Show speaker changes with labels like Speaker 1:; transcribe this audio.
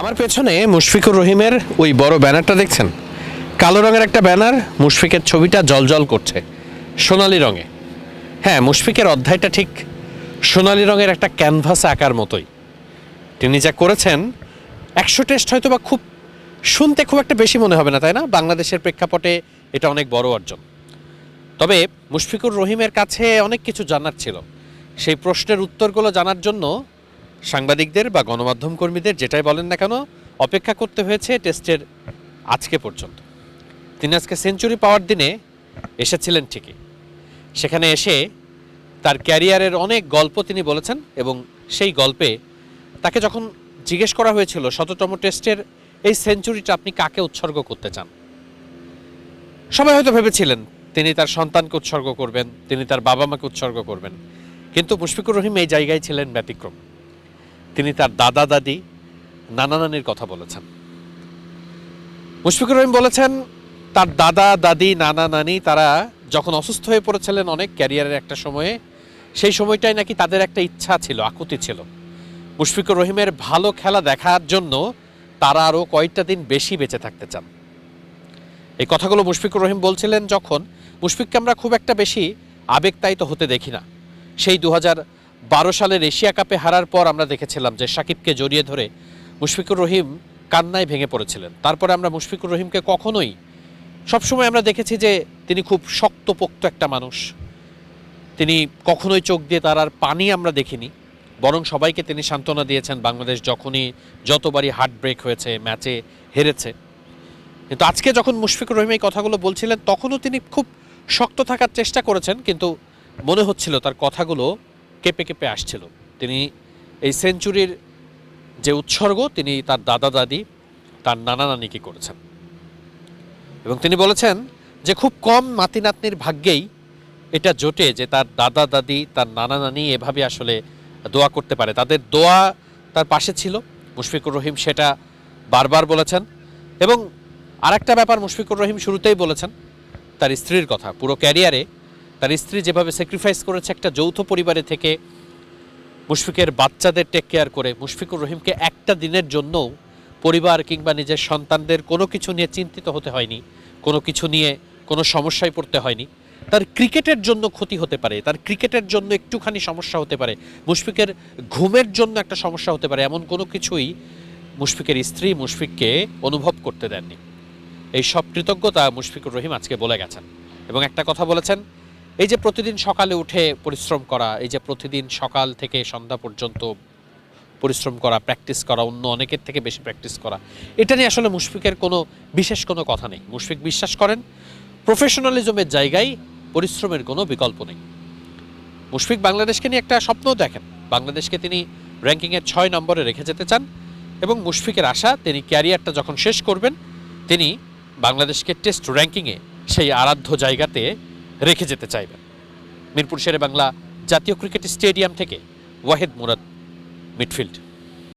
Speaker 1: আমার পেছনে মুশফিকুর রহিমের ওই বড় ব্যানারটা দেখছেন? কালো রঙের একটা ব্যানার, মুশফিকের ছবিটা জলজল করছে, সোনালি রঙে। হ্যাঁ মুশফিকের অধ্যায়টা ঠিক সোনালি রঙের একটা ক্যানভাস আঁকার মতোই। তিনি যা করেছেন, একশো টেস্ট হয়তো বা খুব, শুনতে খুব একটা বেশি মনে হবে না, তাই না? বাংলাদেশের প্রেক্ষাপটে এটা অনেক বড় অর্জন। তবে মুশফিকুর রহিমের কাছে অনেক কিছু জানার ছিল। সেই প্রশ্নের উত্তরগুলো জানার জন্য সাংবাদিকদের বা গণমাধ্যম কর্মীদের যেটাই বলেন না কেন, অপেক্ষা করতে হয়েছে টেস্টের আজকে পর্যন্ত। তিনি আজকে সেঞ্চুরি পাওয়ার দিনে এসেছিলেন ঠিকই। সেখানে এসে তার ক্যারিয়ারের অনেক গল্প তিনি বলেছেন এবং সেই গল্পে তাকে যখন জিজ্ঞেস করা হয়েছিল, শততম টেস্টের এই সেঞ্চুরিটা আপনি কাকে উৎসর্গ করতে চান? সবাই হয়তো ভেবেছিলেন, তিনি তার সন্তানকে উৎসর্গ করবেন, তিনি তার বাবা মাকে উৎসর্গ করবেন। কিন্তু মুশফিকুর রহিম এই জায়গায় ছিলেন ব্যতিক্রম। তিনি তার দাদা দাদি, নানা নানির কথা বলেছেন। মুশফিকুর রহিম বলেছেন, তার দাদা, দাদি, নানা নানি তারা যখন অসুস্থ হয়ে পড়েছিলেন অনেক ক্যারিয়ারের একটা সময়ে, সেই সময়টাই নাকি তাদের একটা ইচ্ছা ছিল, আকুতি ছিল। মুশফিকুর রহিমের ভালো খেলা দেখার জন্য তারা আরও কয়েকটা দিন বেশি বেঁচে থাকতে চান। এই কথাগুলো মুশফিকুর রহিম বলছিলেন যখন, মুশফিককে আমরা খুব একটা বেশি আবেগতায়িত হতে দেখি না। সেই দু হাজার বারো সালের এশিয়া কাপে হারার পর আমরা দেখেছিলাম যে সাকিবকে জড়িয়ে ধরে মুশফিকুর রহিম কান্নায় ভেঙে পড়েছিলেন। তারপরে আমরা মুশফিকুর রহিমকে কখনোই সবসময় আমরা দেখেছি যে তিনি খুব শক্তপোক্ত একটা মানুষ। তিনি কখনোই চোখ দিয়ে তার আর পানি আমরা দেখিনি। বরং সবাইকে তিনি সান্ত্বনা দিয়েছেন বাংলাদেশ যখনই যতবারই হার্ট ব্রেক হয়েছে ম্যাচে হেরেছে। কিন্তু আজকে যখন মুশফিকুর রহিম এই কথাগুলো বলছিলেন, তখনও তিনি খুব শক্ত থাকার চেষ্টা করেছেন। কিন্তু মনে হচ্ছিল তার কথাগুলো কেঁপে কেঁপে আসছিল। তিনি এই সেঞ্চুরির যে উৎসর্গ, তিনি তার দাদা দাদি, তার নানা নানিকে করেছেন। এবং তিনি বলেছেন যে, খুব কম নাতি নাতনির ভাগ্যেই এটা জোটে যে, তার দাদা দাদি, তার নানা নানি এভাবে আসলে দোয়া করতে পারে। তাদের দোয়া তার পাশে ছিল, মুশফিকুর রহিম সেটা বারবার বলেছেন। এবং আরেকটা ব্যাপার মুশফিকুর রহিম শুরুতেই বলেছেন, তার স্ত্রীর কথা, পুরো ক্যারিয়ারে তার স্ত্রী যেভাবে স্যাক্রিফাইস করেছে একটা যৌথ পরিবারে থেকে মুশফিকের বাচ্চাদের টেক কেয়ার করে, মুশফিকুর রহিমকে একটা দিনের জন্যও পরিবার কিংবা নিজের সন্তানদের কোনো কিছু নিয়ে চিন্তিত হতে হয়নি, কোনো কিছু নিয়ে কোনো সমস্যায় পড়তে হয়নি। তার ক্রিকেটের জন্য ক্ষতি হতে পারে, তার ক্রিকেটের জন্য একটুখানি সমস্যা হতে পারে, মুশফিকের ঘুমের জন্য একটা সমস্যা হতে পারে, এমন কোনো কিছুই মুশফিকের স্ত্রী মুশফিককে অনুভব করতে দেননি। এই সব কৃতজ্ঞতা মুশফিকুর রহিম আজকে বলে গেছেন এবং একটা কথা বলেছেন এই যে প্রতিদিন সকালে উঠে পরিশ্রম করা, এই যে প্রতিদিন সকাল থেকে সন্ধ্যা পর্যন্ত পরিশ্রম করা প্র্যাকটিস করা, অন্য অনেকের থেকে বেশি প্র্যাকটিস করা, এটা নিয়ে আসলে মুশফিকের কোনো বিশেষ কোনো কথা নেই। মুশফিক বিশ্বাস করেন প্রফেশনালিজমের জায়গায় পরিশ্রমের কোনো বিকল্প নেই। মুশফিক বাংলাদেশকে নিয়ে একটা স্বপ্ন দেখেন। বাংলাদেশকে তিনি র্যাঙ্কিংয়ের ছয় নম্বরে রেখে যেতে চান এবং মুশফিকের আশা, তিনি ক্যারিয়ারটা যখন শেষ করবেন, তিনি বাংলাদেশকে টেস্ট র্যাঙ্কিংয়ে সেই আরাধ্য জায়গাতে রেখে যেতে চাইবেন। মিরপুর শেরে বাংলা জাতীয় ক্রিকেট স্টেডিয়াম থেকে ওয়াহেদ মুরাদ মিডফিল্ড।